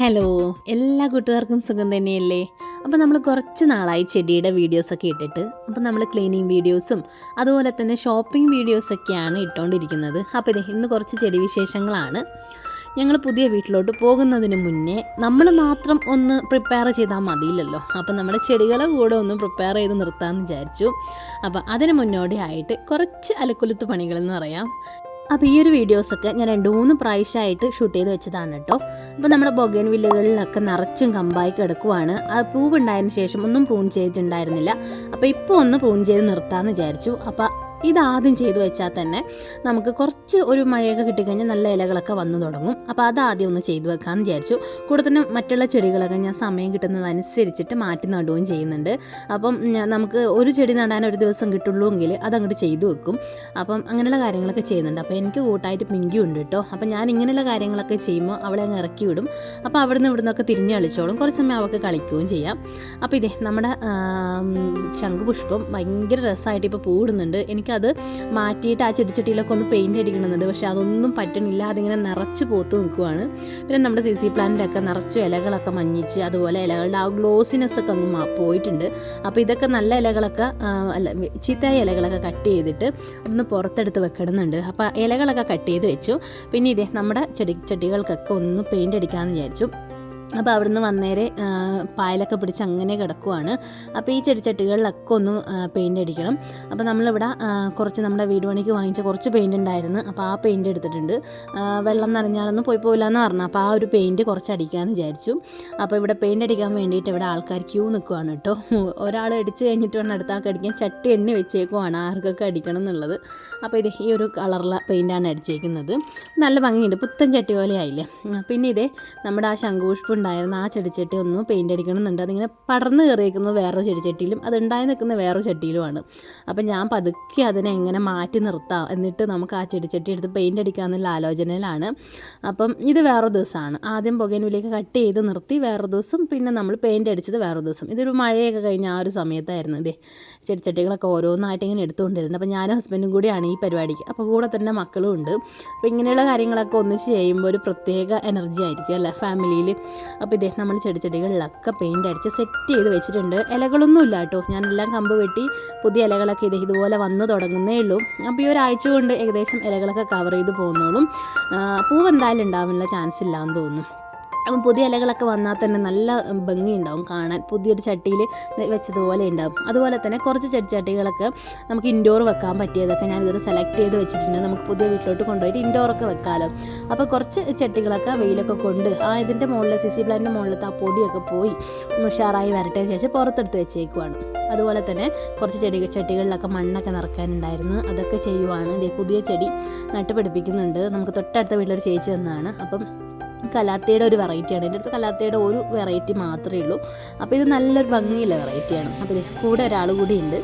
Hello എല്ലാ കൂട്ടുകാർക്കും സുഖം തന്നെയല്ലേ? അപ്പോൾ നമ്മൾ കുറച്ച് നാളായി ചെടിയുടെ വീഡിയോസൊക്കെ ഇട്ടിട്ട് അപ്പോൾ നമ്മൾ ക്ലീനിങ് വീഡിയോസും അതുപോലെ തന്നെ ഷോപ്പിംഗ് വീഡിയോസൊക്കെയാണ് ഇട്ടുകൊണ്ടിരിക്കുന്നത് അപ്പോൾ ഇത് ഇന്ന് കുറച്ച് ചെടി വിശേഷങ്ങളാണ്. ഞങ്ങൾ പുതിയ വീട്ടിലോട്ട് പോകുന്നതിന് മുന്നേ നമ്മൾ മാത്രം ഒന്ന് പ്രിപ്പയർ ചെയ്താൽ മതിയില്ലല്ലോ. അപ്പോൾ നമ്മുടെ ചെടികളെ കൂടെ ഒന്ന് പ്രിപ്പയർ ചെയ്ത് നിർത്താമെന്ന് വിചാരിച്ചു. അപ്പോൾ അതിന് മുന്നോടിയായിട്ട് കുറച്ച് അലക്കുലുത്ത് പണികളെന്ന് പറയാം. അപ്പോൾ ഈ ഒരു വീഡിയോസൊക്കെ ഞാൻ രണ്ട് മൂന്ന് പ്രാവശ്യമായിട്ട് ഷൂട്ട് ചെയ്ത് വെച്ചതാണ് കേട്ടോ. അപ്പോൾ നമ്മുടെ ബൊഗൻ വില്ലുകളിലൊക്കെ നിറച്ചും കമ്പായി കിടക്കുവാണ്. ആ പൂവ് ഉണ്ടായതിന് ശേഷം ഒന്നും പ്രൂൺ ചെയ്തിട്ടുണ്ടായിരുന്നില്ല. അപ്പോൾ ഇപ്പോൾ ഒന്ന് പ്രൂൺ ചെയ്ത് നിർത്താമെന്ന് വിചാരിച്ചു. അപ്പോൾ ഇതാദ്യം ചെയ്തു വെച്ചാൽ തന്നെ നമുക്ക് കുറച്ച് ഒരു മഴയൊക്കെ കിട്ടിക്കഴിഞ്ഞാൽ നല്ല ഇലകളൊക്കെ വന്നു തുടങ്ങും. അപ്പോൾ അതാദ്യം ഒന്ന് ചെയ്തു വെക്കാമെന്ന് വിചാരിച്ചു. കൂടെ തന്നെ മറ്റുള്ള ചെടികളൊക്കെ ഞാൻ സമയം കിട്ടുന്നതനുസരിച്ചിട്ട് മാറ്റി നടുകയും ചെയ്യുന്നുണ്ട്. അപ്പം നമുക്ക് ഒരു ചെടി നടാൻ ഒരു ദിവസം കിട്ടുള്ളൂ എങ്കിൽ അതങ്ങോട്ട് ചെയ്തു വെക്കും. അപ്പം അങ്ങനെയുള്ള കാര്യങ്ങളൊക്കെ ചെയ്യുന്നുണ്ട്. അപ്പോൾ എനിക്ക് കൂട്ടായിട്ട് പിങ്കി ഉണ്ട് കേട്ടോ. അപ്പം ഞാൻ ഇങ്ങനെയുള്ള കാര്യങ്ങളൊക്കെ ചെയ്യുമ്പോൾ അവളെ അങ്ങ് ഇറക്കി വിടും. അപ്പോൾ അവിടുന്ന് ഇവിടുന്നൊക്കെ തിരിഞ്ഞ് കളിച്ചോളും. കുറച്ച് സമയം അവൾക്ക് കളിക്കുകയും ചെയ്യാം. അപ്പോൾ ഇതേ നമ്മുടെ ശംഖുപുഷ്പം ഭയങ്കര രസമായിട്ട് ഇപ്പോൾ പൂടുന്നുണ്ട് എനിക്കത് മാറ്റിയിട്ട് ആ ചെടിച്ചട്ടിയിലൊക്കെ ഒന്ന് പെയിന്റ് അടിക്കണമെന്നുണ്ട്. പക്ഷേ അതൊന്നും പറ്റണില്ല. അതിങ്ങനെ നിറച്ച് പോത്ത് നിൽക്കുവാണ്. പിന്നെ നമ്മുടെ സി സി പ്ലാന്റിലൊക്കെ നിറച്ച് ഇലകളൊക്കെ മഞ്ഞിച്ച് അതുപോലെ ഇലകളുടെ ആ ഗ്ലോസിനെസ് ഒക്കെ അങ്ങ് പോയിട്ടുണ്ട്. അപ്പോൾ ഇതൊക്കെ നല്ല ഇലകളൊക്കെ അല്ല ചീത്തയായ ഇലകളൊക്കെ കട്ട് ചെയ്തിട്ട് ഒന്ന് പുറത്തെടുത്ത് വെക്കണമെന്നുണ്ട്. അപ്പോൾ ഇലകളൊക്കെ കട്ട് ചെയ്ത് വെച്ചു. പിന്നെ ഇതേ നമ്മുടെ ചെടി ചെടികൾക്കൊക്കെ ഒന്ന് പെയിന്റ് അടിക്കാമെന്ന് വിചാരിച്ചു. അപ്പോൾ അവിടുന്ന് വന്നേരെ പായലൊക്കെ പിടിച്ച് അങ്ങനെ കിടക്കുവാണ്. അപ്പോൾ ഈ ചെടിച്ചട്ടികളിലൊക്കെ ഒന്ന് പെയിന്റ് അടിക്കണം. അപ്പോൾ നമ്മളിവിടെ കുറച്ച് നമ്മുടെ വീട് പണിക്ക് വാങ്ങിച്ച കുറച്ച് പെയിന്റ് ഉണ്ടായിരുന്നു. അപ്പോൾ ആ പെയിന്റ് എടുത്തിട്ടുണ്ട്. വെള്ളം നിറഞ്ഞാലൊന്നും പോയി പോയില്ല എന്ന് പറഞ്ഞു. അപ്പോൾ ആ ഒരു പെയിന്റ് കുറച്ച് അടിക്കാമെന്ന് വിചാരിച്ചു. അപ്പോൾ ഇവിടെ പെയിന്റ് അടിക്കാൻ വേണ്ടിയിട്ട് ഇവിടെ ആൾക്കാർ ക്യൂ നിൽക്കുവാണ് കേട്ടോ. ഒരാൾ അടിച്ച് കഴിഞ്ഞിട്ട് വേണം അടുത്ത ആൾക്ക് അടിക്കാൻ. ചട്ടി എണ്ണി വെച്ചേക്കുവാണ് ആർക്കൊക്കെ അടിക്കണം എന്നുള്ളത്. അപ്പോൾ ഇത് ഈ ഒരു കളറിലെ പെയിന്റാണ് അടിച്ചേക്കുന്നത്. നല്ല ഭംഗിയുണ്ട്. പുത്തൻ ചട്ടി പോലെ ആയില്ലേ? പിന്നെ ഇതേ നമ്മുടെ ആ ശംഖുപുഷ്പം ഉണ്ടായിരുന്ന ആ ചെടിച്ചട്ടി ഒന്ന് പെയിന്റ് അടിക്കണമെന്നുണ്ട്. അതിങ്ങനെ പടർന്ന് കയറിയിരിക്കുന്നത് വേറൊരു ചെടിച്ചട്ടിയിലും അത് ഉണ്ടായി നിൽക്കുന്ന വേറൊരു ചട്ടിയിലുമാണ്. അപ്പം ഞാൻ പതുക്കെ അതിനെ എങ്ങനെ മാറ്റി നിർത്താം. എന്നിട്ട് നമുക്ക് ആ ചെടിച്ചട്ടി എടുത്ത് പെയിന്റ് അടിക്കാമെന്നുള്ള ആലോചനയിലാണ്. അപ്പം ഇത് വേറൊരു ദിവസമാണ്. ആദ്യം പുകയിലേക്ക് കട്ട് ചെയ്ത് നിർത്തി വേറൊരു ദിവസം പിന്നെ നമ്മൾ പെയിന്റ് അടിച്ചത് വേറൊരു ദിവസം. ഇതൊരു മഴയൊക്കെ കഴിഞ്ഞ ആ ഒരു സമയത്തായിരുന്നു ഇതേ. ചെടിച്ചട്ടികളൊക്കെ ഓരോന്നായിട്ട് ഇങ്ങനെ എടുത്തുകൊണ്ടിരുന്നത്. അപ്പോൾ ഞാനും ഹസ്ബൻഡും കൂടിയാണ് ഈ പരിപാടിക്ക്. അപ്പോൾ കൂടെ തന്നെ മക്കളും ഉണ്ട്. അപ്പോൾ ഇങ്ങനെയുള്ള കാര്യങ്ങളൊക്കെ ഒന്നിച്ച് ചെയ്യുമ്പോൾ ഒരു പ്രത്യേക എനർജി ആയിരിക്കും അല്ലേ? ഫാമിലിയിൽ അപ്പോൾ ഇതേ നമ്മൾ ചെടിച്ചെടികളിലൊക്കെ പെയിന്റ് അടിച്ച് സെറ്റ് ചെയ്ത് വെച്ചിട്ടുണ്ട്. ഇലകളൊന്നും ഇല്ല കേട്ടോ. ഞാനെല്ലാം കമ്പ് വെട്ടി പുതിയ ഇലകളൊക്കെ ഇത് ഇതുപോലെ വന്ന് തുടങ്ങുന്നേ ഉള്ളൂ. അപ്പോൾ ഈ ഒരാഴ്ച കൊണ്ട് ഏകദേശം ഇലകളൊക്കെ കവർ ചെയ്ത് പോകുന്നോളും. പൂവ് എന്തായാലും ഉണ്ടാവാനുള്ള ചാൻസ് ഇല്ലാന്ന് തോന്നുന്നു. പുതിയ ഇലകളൊക്കെ വന്നാൽ തന്നെ നല്ല ഭംഗിയുണ്ടാവും കാണാൻ. പുതിയൊരു ചട്ടിയിൽ വെച്ചതുപോലെ ഉണ്ടാവും. അതുപോലെ തന്നെ കുറച്ച് ചെടിച്ചട്ടികളൊക്കെ നമുക്ക് ഇൻഡോർ വെക്കാൻ പറ്റിയതൊക്കെ ഞാൻ ഇതുവരെ സെലക്ട് ചെയ്ത് വെച്ചിട്ടുണ്ട്. നമുക്ക് പുതിയ വീട്ടിലോട്ട് കൊണ്ടുപോയിട്ട് ഇൻഡോറൊക്കെ വെക്കാമല്ലോ അപ്പോൾ കുറച്ച് ചട്ടികളൊക്കെ വെയിലൊക്കെ കൊണ്ട് ആ ഇതിന്റെ മുകളിൽ സി സി പ്ലാന്റിന്റെ മുകളിലത്തെ ആ പൊടിയൊക്കെ പോയി ഒന്ന് ഉഷാറായി വരട്ടെ ശേഷം പുറത്തെടുത്ത് വെച്ചേക്കുവാണ്. അതുപോലെ തന്നെ കുറച്ച് ചെടി ചട്ടികളിലൊക്കെ മണ്ണൊക്കെ നിറക്കാനുണ്ടായിരുന്നു അതൊക്കെ ചെയ്യുവാണ്. ദേ പുതിയ ചെടി നട്ടുപിടിപ്പിക്കുന്നുണ്ട്. നമുക്ക് തൊട്ടടുത്ത വീട്ടിലൊരു ചേച്ചി വന്നതാണ്. അപ്പം കലാത്തയുടെ ഒരു വെറൈറ്റിയാണ്. എന്റെ അടുത്ത് കലാത്തയുടെ ഒരു വെറൈറ്റി മാത്രമേ ഉള്ളൂ. അപ്പോൾ ഇത് നല്ലൊരു ഭംഗിയുള്ള വെറൈറ്റിയാണ്. അപ്പോൾ കൂടെ ഒരാൾ കൂടി ഉണ്ട്.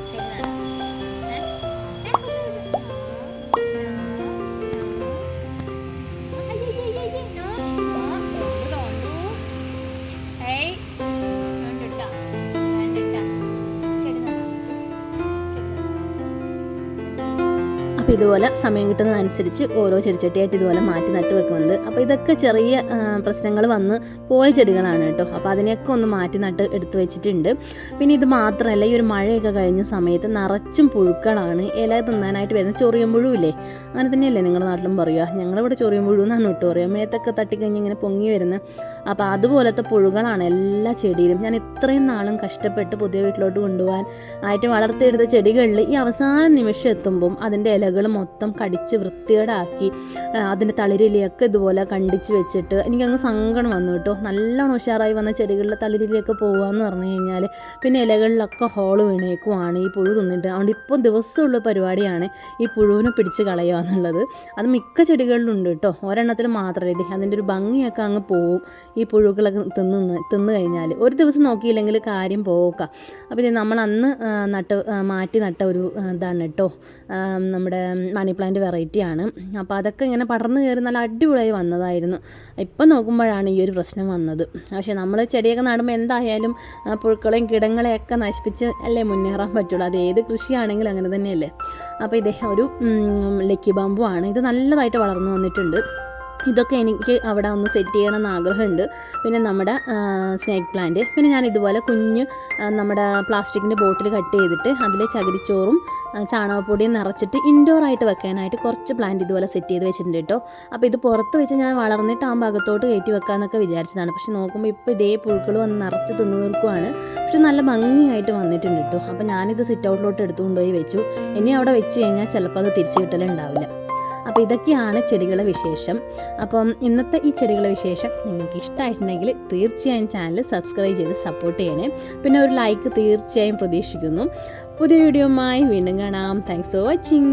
അപ്പോൾ ഇതുപോലെ സമയം കിട്ടുന്നതനുസരിച്ച് ഓരോ ചെടിച്ചട്ടിയായിട്ട് ഇതുപോലെ മാറ്റി നട്ട് വെക്കുന്നുണ്ട്. അപ്പോൾ ഇതൊക്കെ ചെറിയ പ്രശ്നങ്ങൾ വന്ന് പോയ ചെടികളാണ് കേട്ടോ. അപ്പോൾ അതിനെയൊക്കെ ഒന്ന് മാറ്റി നട്ട് എടുത്തു വെച്ചിട്ടുണ്ട്. പിന്നെ ഇത് മാത്രമല്ല ഈ ഒരു മഴയൊക്കെ കഴിഞ്ഞ സമയത്ത് നിറച്ചും പുഴുക്കളാണ് ഇല തിന്നാനായിട്ട് വരുന്ന ചൊറിയും പുഴുവില്ലേ? അങ്ങനെ തന്നെയല്ലേ നിങ്ങളുടെ നാട്ടിലും പറയുക. ഞങ്ങളിവിടെ ചൊറിയും പുഴു എന്നാണ് കേട്ടോ പറയുക. മേത്തൊക്കെ തട്ടിക്കഴിഞ്ഞ് ഇങ്ങനെ പൊങ്ങി വരുന്ന അപ്പോൾ അതുപോലത്തെ പുഴുകളാണ് എല്ലാ ചെടിയിലും. ഞാൻ ഇത്രയും നാളും കഷ്ടപ്പെട്ട് പുതിയ വീട്ടിലോട്ട് കൊണ്ടുപോകാൻ ആയിട്ട് വളർത്തിയെടുത്ത ചെടികളിൽ ഈ അവസാന നിമിഷം എത്തുമ്പം അതിന്റെ ഇലകൾ മൊത്തം കടിച്ച് വൃത്തികേടാക്കി അതിന്റെ തളിരിലയൊക്കെ ഇതുപോലെ കണ്ടിച്ച് വെച്ചിട്ട് എനിക്കങ്ങ് സങ്കടം വന്നു കേട്ടോ. നല്ലോണം ഉഷാറായി വന്ന ചെടികളിലെ തളിരിലയൊക്കെ പോകുകയെന്ന് പറഞ്ഞു കഴിഞ്ഞാൽ പിന്നെ ഇലകളിലൊക്കെ ഹോൾ വീണേക്കുവാണ് ഈ പുഴു തിന്നിട്ട്. അതുകൊണ്ട് ഇപ്പോൾ ദിവസമുള്ള പരിപാടിയാണ് ഈ പുഴുവിനെ പിടിച്ച് കളയുക എന്നുള്ളത്. അത് മിക്ക ചെടികളിലുണ്ട് കേട്ടോ. ഒരെണ്ണത്തിൽ മാത്രമല്ല ഇത്? അതിന്റെ ഒരു ഭംഗിയൊക്കെ അങ്ങ് പോവും. ഈ പുഴുക്കളൊക്കെ തിന്ന് തിന്നു കഴിഞ്ഞാൽ ഒരു ദിവസം നോക്കിയില്ലെങ്കിൽ കാര്യം പോക്കാം അപ്പോൾ ഇത് നമ്മൾ അന്ന് നട്ട് മാറ്റി നട്ട ഒരു ഇതാണ് കേട്ടോ നമ്മുടെ മണി പ്ലാന്റ് വെറൈറ്റിയാണ് അപ്പോൾ അതൊക്കെ ഇങ്ങനെ പടർന്നു കയറി നല്ല അടിപൊളിയായി വന്നതായിരുന്നു. ഇപ്പം നോക്കുമ്പോഴാണ് ഈ ഒരു പ്രശ്നം വന്നത്. പക്ഷേ നമ്മൾ ചെടിയൊക്കെ നടുമ്പോൾ എന്തായാലും പുഴുക്കളെയും കിടങ്ങളെയൊക്കെ നശിപ്പിച്ച് അല്ലേ മുന്നേറാൻ പറ്റുള്ളൂ. അത് ഏത് കൃഷിയാണെങ്കിലും അങ്ങനെ തന്നെയല്ലേ. അപ്പോൾ ഇദ്ദേഹം ഒരു ലക്കി ബാമ്പു ആണ്. ഇത് നല്ലതായിട്ട് വളർന്നു വന്നിട്ടുണ്ട്. ഇതൊക്കെ എനിക്ക് അവിടെ ഒന്ന് സെറ്റ് ചെയ്യണം എന്ന് ആഗ്രഹമുണ്ട്. പിന്നെ നമ്മുടെ സ്നേക്ക് പ്ലാന്റ് പിന്നെ ഞാൻ ഇതുപോലെ കുഞ്ഞ് നമ്മുടെ പ്ലാസ്റ്റിക്കിന്റെ ബോട്ടിൽ കട്ട് ചെയ്തിട്ട് അതിൽ ചകിരിച്ചോറും ചാണകപ്പൊടിയും നിറച്ചിട്ട് ഇൻഡോർ ആയിട്ട് വെക്കാനായിട്ട് കുറച്ച് പ്ലാന്റ് ഇതുപോലെ സെറ്റ് ചെയ്ത് വെച്ചിട്ടുണ്ട് കേട്ടോ. അപ്പോൾ ഇത് പുറത്ത് വെച്ച് ഞാൻ വളർന്നിട്ട് ആ ഭാഗത്തോട്ട് കയറ്റി വെക്കാമെന്നൊക്കെ വിചാരിച്ചതാണ്. പക്ഷെ നോക്കുമ്പോൾ ഇപ്പോൾ ഇതേ പുഴുക്കൾ വന്ന് നിറച്ച് തിന്നു തീർക്കുവാണ് പക്ഷെ നല്ല ഭംഗിയായിട്ട് വന്നിട്ടുണ്ട് കേട്ടോ. അപ്പോൾ ഞാനിത് സിറ്റ് ഔട്ടിലോട്ട് എടുത്തുകൊണ്ടുപോയി വെച്ചു. ഇനി അവിടെ വെച്ച് കഴിഞ്ഞാൽ ചിലപ്പോൾ അത് തിരിച്ചു കിട്ടലുണ്ടാവില്ല. അപ്പോൾ ഇതൊക്കെയാണ് ചെടികളുടെ വിശേഷം. അപ്പം ഇന്നത്തെ ഈ ചെടികളുടെ വിശേഷം നിങ്ങൾക്ക് ഇഷ്ടമായിട്ടുണ്ടെങ്കിൽ തീർച്ചയായും ചാനൽ സബ്സ്ക്രൈബ് ചെയ്ത് സപ്പോർട്ട് ചെയ്യണേ. പിന്നെ ഒരു ലൈക്ക് തീർച്ചയായും പ്രതീക്ഷിക്കുന്നു. പുതിയ വീഡിയോയുമായി വീണ്ടും കാണാം. Thanks for watching